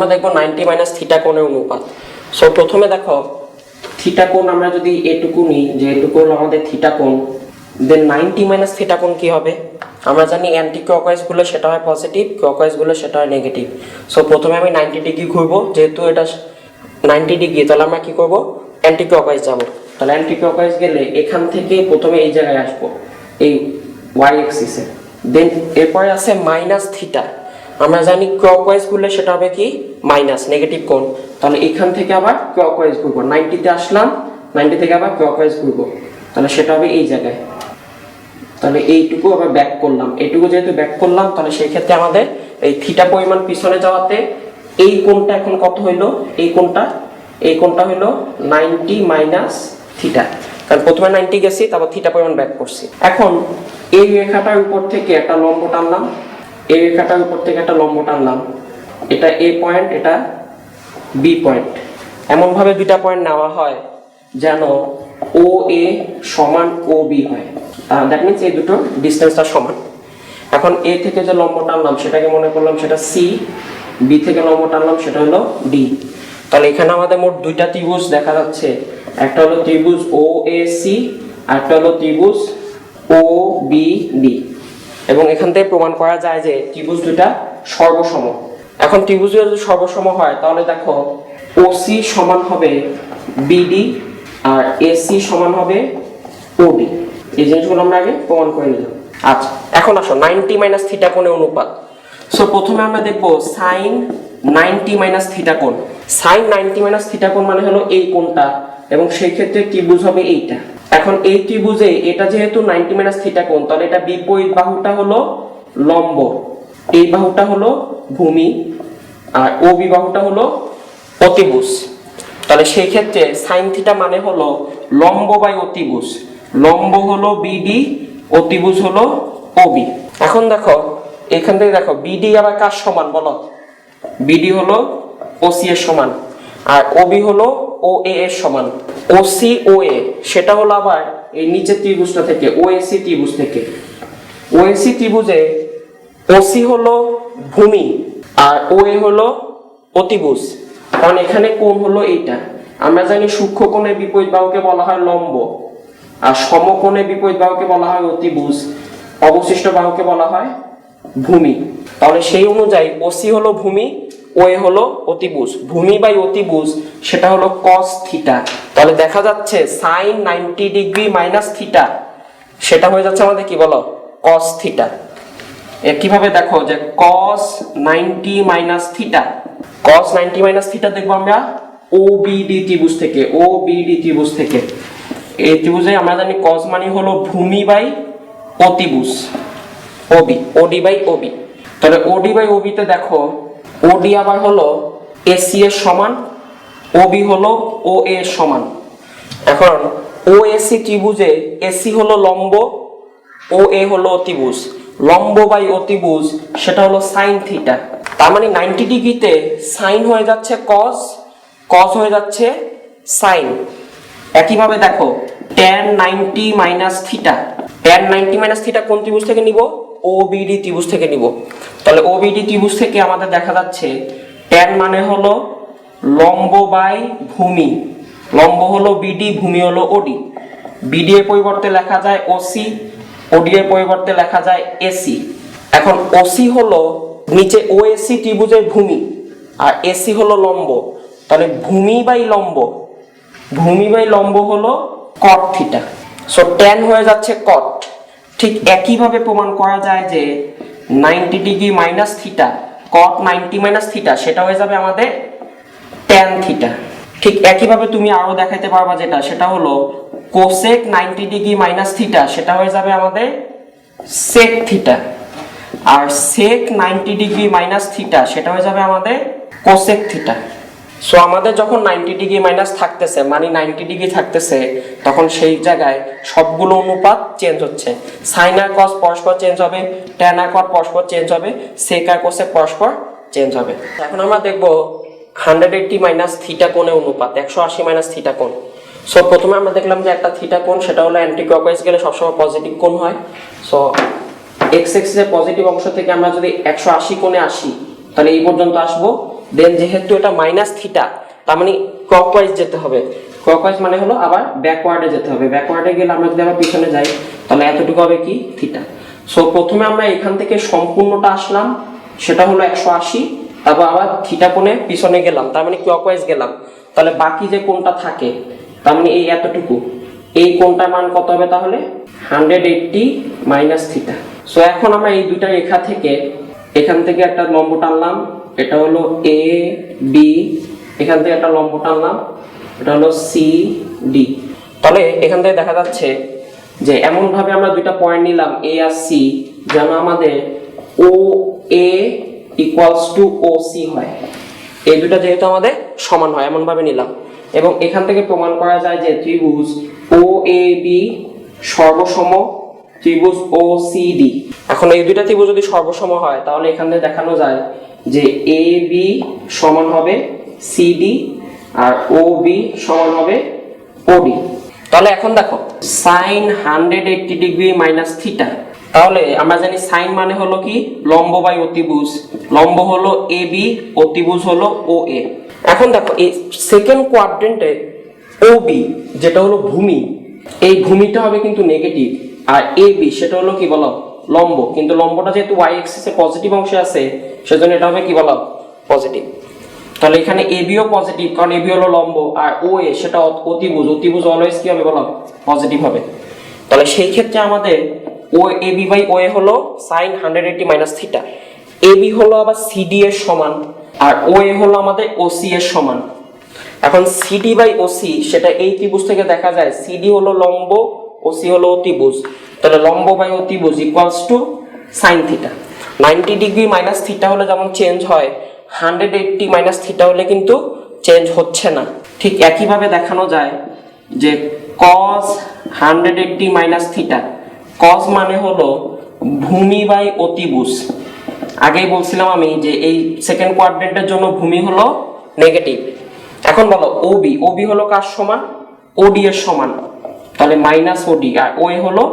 আমরা দেখব ninety minus theta কোণের অনুপাত। সো প্রথমে দেখো, থিটা কোণ আমরা যদি এটুকু নিই, যে এটুকু হলো আমাদের থিটা কোণ দেন নাইনটি মাইনাস থিটা কোণ কি হবে? আমরা জানি অ্যান্টি ক্লকওয়াইজগুলো সেটা হয় পজিটিভ ক্লকওয়াইজগুলো সেটা হয় নেগেটিভ সো প্রথমে আমি নাইনটি ডিগ্রি ঘুরবো, যেহেতু এটা নাইনটি ডিগ্রি, তাহলে আমরা কি করব? অ্যান্টি ক্লকওয়াইজ যাব। তাহলে অ্যান্টি ক্লকওয়াইজ গেলে এখান থেকে প্রথমে এই জায়গায় আসব, এই ওয়াই এক্সিসে দেন এরপরে আছে মাইনাস থিটা। আমরা জানি ক্লকওয়াইজ ঘুরলে সেটা হবে কি? মাইনাস নেগেটিভ কোণ। তাহলে এখান থেকে আবার ক্লকওয়াইজ ঘুরবো নাইনটিতে আসলাম নাইনটি থেকে আবার ক্লকওয়াইজ ঘুরবো তাহলে সেটা হবে এই জায়গায়। তাহলে এইটুকু আবার ব্যাক করলাম। এইটুকু যেহেতু ব্যাক করলাম, তাহলে সেই ক্ষেত্রে আমাদের এই থিটা পরিমাণ পিছনে যাওয়াতে এই কোণটা এখন কত হইল? এই কোণটা এই কোণটা হইল নাইনটি মাইনাস থিটা কারণ প্রথমে নাইনটি গেছি, তারপর থিটা পরিমাণ ব্যাক করছি। এখন এই রেখাটার উপর থেকে একটা লম্ব টানলাম। এই রেখাটার উপর থেকে একটা লম্ব টানলাম। এটা এ পয়েন্ট এটা বি পয়েন্ট এমনভাবে দুইটা পয়েন্ট নেওয়া হয় যেন ও এ সমান ও বি হয়। দ্যাট মিনস এই দুটো ডিস্টেন্সটা সমান। এখন এ থেকে যে লম্ব টানলাম, সেটাকে মনে করলাম সেটা সি বি থেকে লম্ব টানলাম, সেটা হলো ডি তাহলে এখানে আমাদের মোট দুইটা ত্রিভুজ দেখা যাচ্ছে। একটা হলো ত্রিভুজ ও এ সি আর হলো ত্রিভুজ ও বি ডি এবং এখান থেকে প্রমাণ করা যায় যে ত্রিভুজ দুটা সর্বসম। এখন ত্রিভুজ যদি সর্বসম হয়, তাহলে দেখো ওসি সমান হবে বিডি আর এসি সমান হবে ওডি এই জিনিসগুলো আমরা আগে প্রমাণ করে নিলাম। আচ্ছা এখন আসো, নাইনটি মাইনাস থিটা কোণের অনুপাত। সো প্রথমে আমরা দেখব সাইন নাইনটি মাইনাস থিটা কোণ। সাইন নাইনটি মাইনাস থিটা কোণ মানে হলো এই কোণটা, এবং সেই ক্ষেত্রে ত্রিভুজ হবে এইটা। এখন এই ত্রিভুজে এটা যেহেতু নাইনটি মাইনাস থিটা কোণ, তাহলে এটা বিপরীত বাহুটা হলো লম্ব, এই বাহুটা হলো ভূমি আর ও বিবাহুটা হলো অতিভুজ। তাহলে সেই ক্ষেত্রে সাইন থিটা মানে হলো লম্ব বাই অতিভুজ, লম্ব হলো বিডি, অতিভুজ হলো ওবি এখন দেখো, এখান থেকে দেখো, বিডি আবার কার সমান বলো? বিডি হলো ওসি এর সমান, আর ওবি হলো ও এ এর সমান। ওসি ও এ সেটা হলো আবার এই নিচের ত্রিভুজটা থেকে ওএসি ত্রিভুজ থেকে। ওএসি ত্রিভুজে ওসি হলো ভূমি আর ও এ হলো অতিভুজ। কারণ এখানে কোণ হলো এইটা। আমরা জানি সূক্ষ্ম কোণের বিপরীত বাহুকে বলা হয় লম্ব আর সমকোণের বিপরীত বাহুকে বলা হয় অতিভুজ। অবশিষ্ট বাহুকে বলা হয় ভূমি। তাহলে সেই অনুযায়ী ওসি হলো ভূমি ও এ হলো অতিভুজ, ভূমি বাই অতিভুজ, সেটা হলো কস থিটা তাহলে দেখা যাচ্ছে sine ninety degree minus theta সেটা হয়ে যাচ্ছে আমাদের কি বলো? কস থিটা এ কীভাবে দেখো যে cos 90 minus theta cos 90 minus theta দেখব আমরা বিডি ত্রিভুজ থেকে বিডি ত্রিভুজ থেকে। এই ত্রিভুজে আমরা জানি cos মানে হলো ভূমি বাই অতিভুজ ওবি ওডি বাই ওবি তাহলে ওডি বাই ওবিতে দেখো ওডি আবার হলো এসি এর সমান ওবি হলো ও এ সমান। এখন ও এসি ত্রিভুজে এসি হলো লম্ব ও এ হলো অতিভুজ। লম্ব বাই অতিভুজ, সেটা হলো সাইন থিটা তার মানে নাইনটি ডিগ্রিতে সাইন হয়ে যাচ্ছে কস কস হয়ে যাচ্ছে সাইন একইভাবে দেখো tan ninety minus theta tan ninety minus theta কোন ত্রিভুজ থেকে নিব? ও বিডি ত্রিভুজ থেকে নিব। তাহলে ওবিডি বিডি ত্রিভুজ থেকে আমাদের দেখা যাচ্ছে ট্যান মানে হলো লম্ব বাই ভূমি। লম্ব হলো বিডি ভূমি হলো ওডি বিডি এর পরিবর্তে লেখা যায় ওসি ওডি এর পরিবর্তে লেখা যায় এসি এখন ওসি হলো নিচে ওএসি ত্রিভুজের ভূমি, আর এসি হলো লম্ব। তাহলে ভূমি বাই লম্ব, ভূমি বাই লম্ব হলো কট থিটা সো ট্যান হয়ে যাচ্ছে কট ঠিক একইভাবে প্রমাণ করা যায় যে ninety degree minus theta cot ninety minus theta সেটা হয়ে যাবে আমাদের ট্যান থিটা। ঠিক একইভাবে তুমি আরও দেখাইতে পারবা যেটা, সেটা হলো cosec ninety degree minus theta, সেটা হয়ে যাবে আমাদের সেক থিটা। আর sec ninety degree minus theta, সেটা হয়ে যাবে আমাদের কোসেক থিটা। সো আমাদের যখন নাইনটি ডিগ্রি মাইনাস থাকতেছে মানে নাইনটি ডিগ্রি থাকতেছে, তখন সেই জায়গায় সবগুলো অনুপাত চেঞ্জ হচ্ছে। সাইন আর কস পরস্পর চেঞ্জ হবে ট্যান আর পরস্পর চেঞ্জ হবে সেক আর কোসেক পরস্পর চেঞ্জ হবে। এখন আমরা দেখব হান্ড্রেড এইটটি মাইনাস থিটা কোণে অনুপাত, একশো আশি মাইনাস থিটা কোণ। সো প্রথমে আমরা দেখলাম যে একটা থিটা কোণ, সেটা হলো অ্যান্টি ক্লকওয়াইজ গেলে সবসময় পজিটিভ কোণ হয়। সো এক্স এক্সিসের পজিটিভ অংশ থেকে আমরা যদি একশো আশি কোণে আসি, তাহলে এই পর্যন্ত আসব। দেন যেহেতু এটা মাইনাস থিটা তার মানে ক্লকওয়াইজ যেতে হবে। ক্লকওয়াইজ মানে হলো আবার ব্যাকওয়ার্ডে যেতে হবে। ব্যাকওয়ার্ডে গেলে আমরা যদি আবার পিছনে যাই, তাহলে এতটুকু হবে কি? থিটা সো প্রথমে আমরা এখান থেকে সম্পূর্ণটা আসলাম। সেটা হলো একশো আশি। তারপর আবার থিটা কোণে পিছনে গেলাম। তার মানে ক্লকওয়াইজ গেলাম। তাহলে বাকি যে কোণটা থাকে, তার মানে এই এতটুকু। এই কোণটার মান কত হবে তাহলে? Hundred eighty minus theta so এখন আমরা এই দুইটা রেখা থেকে এখান থেকে একটা লম্ব টানলাম। এটা হলো এ বি এখান থেকে একটা লম্ব টানলাম এটা হলো সি ডি তাহলে এখান থেকে দেখা যাচ্ছে যে এমন ভাবে আমরা দুইটা পয়েন্ট নিলাম এ আর সি যেন আমাদের O A equals to O C হয়। এই দুটো যেহেতু আমাদের সমান হয় এমন ভাবে নিলাম। এবং এখান থেকে প্রমাণ করা যায় যে ত্রিভুজ ও এ বি সর্বসম ত্রিভুজ ও সি ডি এখন এই দুইটা ত্রিভুজ যদি সর্বসম হয়, তাহলে এখান থেকে দেখানো যায় যে এ বি সমান হবে সি ডি আর ও বি সমান হবে ও ডি তাহলে এখন দেখো sine hundred eighty degree minus theta তাহলে আমরা জানি সাইন মানে হলো কি? লম্ব বাই অতিভুজ। লম্ব হলো এ বি অতিভুজ হলো ও এ এখন দেখো, এই সেকেন্ড কোয়াড্রেন্টে ও বি যেটা হলো ভূমি, এই ভূমিটা হবে কিন্তু নেগেটিভ আর এ বি সেটা হলো কি বলো? লম্ব, কিন্তু লম্বটা যেহেতু ওয়াই এক্সিসে পজিটিভ অংশে আছে, সেজন্য এটা হবে কি বলো? পজিটিভ তাহলে এখানে এবিও পজিটিভ কারণ এবি হলো লম্ব, আর ও এ সেটা অত- অতিভুজ অতিভুজ অলওয়েজ কি হবে বলো? পজিটিভ হবে। তাহলে সেই ক্ষেত্রে আমাদের ও এবি বাই ও এ হলো sine hundred eighty minus theta AB হলো আবার সিডি এর সমান, আর ও এ হলো আমাদের ওসি এর সমান। এখন সিডি বাই ওসি সেটা এই ত্রিভুজ থেকে দেখা যায় সিডি হলো লম্ব ওসি হলো অতিভুজ। তাহলে লম্ব বাই অতিভুজ equals to sine theta ninety degree minus theta হলে যেমন চেঞ্জ হয় হান্ড্রেড এইটটি মাইনাস থিটা হলে কিন্তু চেঞ্জ হচ্ছে না। ঠিক একইভাবে দেখানো যায় যে cos hundred eighty minus theta cos মানে হলো ভূমি বাই অতিভুজ। আগেই বলছিলাম আমি যে এই সেকেন্ড কোয়াড্রেন্টের জন্য ভূমি হলো নেগেটিভ এখন বলো ওবি ওবি হলো কার সমান? ওডি এর সমান। তাহলে মাইনাস ওডি আর ও হলো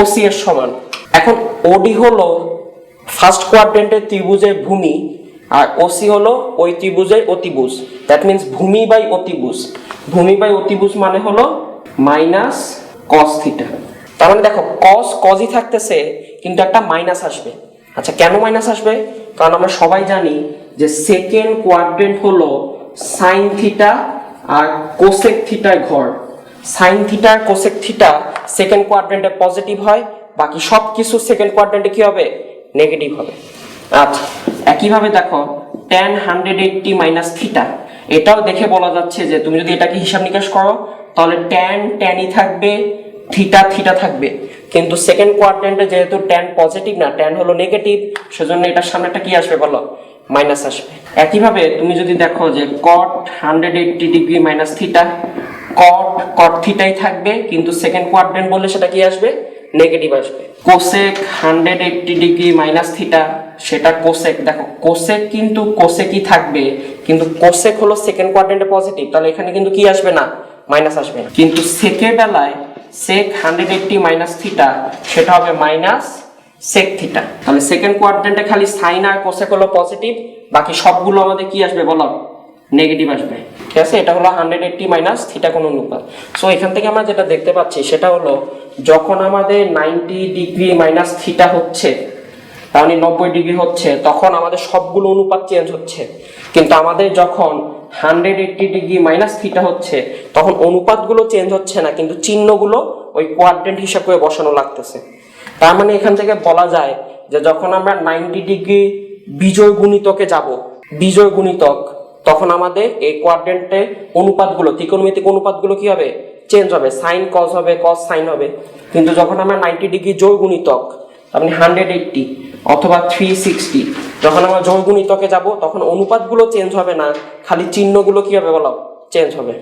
ওসি এর সমান। এখন ওডি হলো ফার্স্ট কোয়াড্রেন্টের ত্রিভুজের ভূমি, আর ওসি হলো ওই ত্রিভুজের অতিভুজ। দ্যাট মিন্স ভূমি বাই অতিভুজ। ভূমি বাই অতিভুজ মানে হলো মাইনাস কস থিটা তার মানে দেখো কস কজই থাকতেছে, কিন্তু একটা মাইনাস আসবে। আচ্ছা কেন মাইনাস আসবে? কারণ আমরা সবাই জানি যে সেকেন্ড কোয়াড্রেন্ট হলো সাইন থিটা আর কোসেক থিটার ঘর। Sine theta cosec theta second কোয়াড্রেন্টে positive হয়, বাকি সব কিছু সেকেন্ড কোয়াড্রেন্টে কি হবে? নেগেটিভ হবে। আচ্ছা একইভাবে দেখো tan hundred eighty minus theta এটাও দেখে বলা যাচ্ছে যে তুমি যদি এটাকে হিসাব নিকাশ করো, তাহলে ট্যান ট্যানই থাকবে থিটা থিটা থাকবে। কিন্তু সেকেন্ড কোয়াড্রেন্টে যেহেতু ট্যান পজিটিভ না ট্যান হলো নেগেটিভ সেজন্য এটার সামনেটা কি আসবে বলো? মাইনাস আসবে। একইভাবে তুমি যদি দেখো যে cot hundred eighty degree minus theta cot cot থিটাই থাকবে, কিন্তু সেকেন্ড কোয়াড্রেন্ট বললে সেটা কি আসবে? নেগেটিভ আসবে। Cosec hundred eighty degree minus theta সেটা কোসেক দেখো কোসেক কিন্তু কোসেকই থাকবে, কিন্তু কোসেক হলো সেকেন্ড কোয়াড্রেন্টে পজিটিভ তাহলে এখানে কিন্তু কি আসবে না? মাইনাস আসবে কিন্তু সেকের বেলায় sec hundred eighty minus theta সেটা হবে মাইনাস সেক থিটা তাহলে সেকেন্ড কোয়াড্রেন্টে খালি সাইন আর কোসেক হলো পজিটিভ বাকি সবগুলো আমাদের কি আসবে বলো? নেগেটিভ আসবে। ঠিক আছে? এটা হলো হান্ড্রেড এইটটি মাইনাস থিটা কোন অনুপাত। সো এখান থেকে আমরা যেটা দেখতে পাচ্ছি, সেটা হলো যখন আমাদের নাইনটি ডিগ্রি মাইনাস থিটা হচ্ছে মানে নব্বই ডিগ্রি হচ্ছে, তখন আমাদের সবগুলো অনুপাত চেঞ্জ হচ্ছে। কিন্তু আমাদের যখন hundred eighty degree minus theta হচ্ছে, তখন অনুপাতগুলো চেঞ্জ হচ্ছে না, কিন্তু চিহ্নগুলো ওই কোয়াড্রেন্ট হিসাব বসানো লাগতেছে। তার মানে এখান থেকে বলা যায় যে যখন আমরা নাইনটি ডিগ্রি বিজয় গুণিতকে যাব বিজয় গুণিতক তখন আমাদের এই কোয়াড্রেন্টে অনুপাতগুলো, ত্রিকোণমিতিক অনুপাতগুলো কি হবে? চেঞ্জ হবে। সাইন কস হবে কস সাইন হবে। কিন্তু যখন আমরা নাইনটি ডিগ্রি জয় গুণিতক আপনি হান্ড্রেড এইটটি অথবা থ্রি সিক্সটি যখন আমরা জয় গুণিতকে যাব, তখন অনুপাতগুলো চেঞ্জ হবে না। খালি চিহ্নগুলো কি হবে বলো? চেঞ্জ হবে।